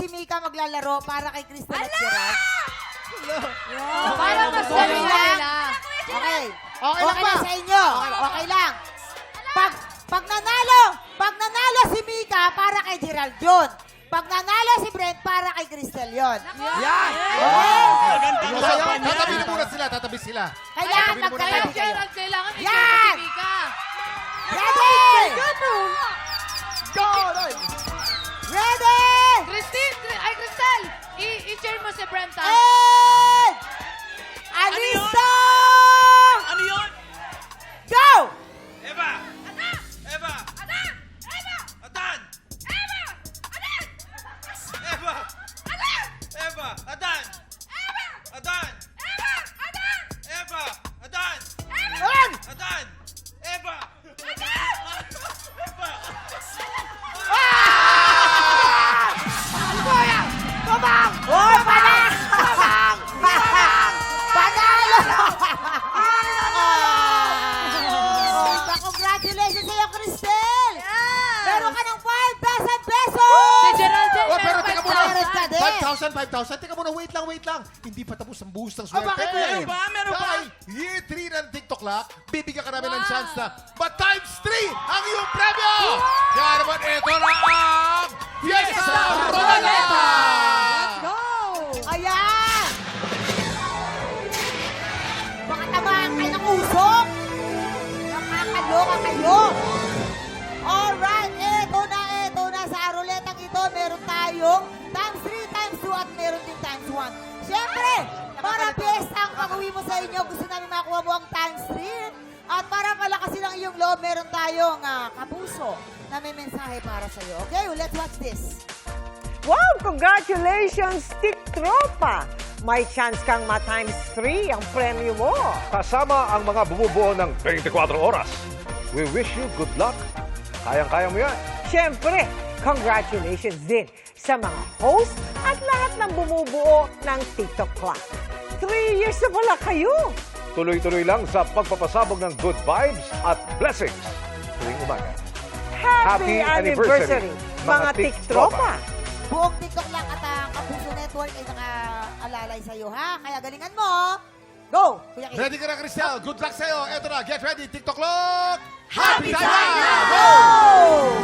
si Mika maglalaro para kay Crystal at Gerald? Para mas lang? nila. Okay. Okay Okay, lang ba? sa inyo. Okay, okay lang. Pag, pag nanalo, pag nanalo si Mika, para kay Gerald yun. Pag nanalo si Brent, para kay Crystal yun. Yan! Okay? Yung sa'yo, tatabi na muna sila, tatabi sila. Kailangan Tatabi na muna magkatabi tayo. kayo. Brentano. 5,000, 5,000. Teka muna, wait lang, wait lang. Hindi pa tapos ang buhos ng swerte. bakit meron ba? Meron ba? Dahil year 3 ng TikTok Lock, bibigyan ka namin ng Wow. chance na but times 3 ang iyong premyo! Kaya naman, ito na ang Fiesta Roleta! Ayan! Mo sa inyo, gusto namin makuha mo ang times 3. At para palakasin ang iyong loob, meron tayong ah, kapuso na may mensahe para sa iyo. Okay, let's watch this. Wow! Congratulations, Stick Tropa! May chance kang ma-times 3 ang premyo mo. Kasama ang mga bumubuo ng 24 oras. We wish you good luck. Kayang-kaya mo yan. Siyempre, congratulations din sa mga host at lahat ng bumubuo ng TikTok Clock. Three years na pala kayo! Tuloy-tuloy lang sa pagpapasabog ng good vibes at blessings. Tuwing umaga. Happy, Happy anniversary, anniversary, mga mga Tik Tik-Tropa. Tropa! Buong TikTok lang at ang Kapuso Network ay nakaalalay sa'yo, ha? Kaya galingan mo. Go! Kuya. Ready ka na, Cristel? Good luck sa'yo. Ito na, get ready, TikTok Lock! Happy time time na! Go!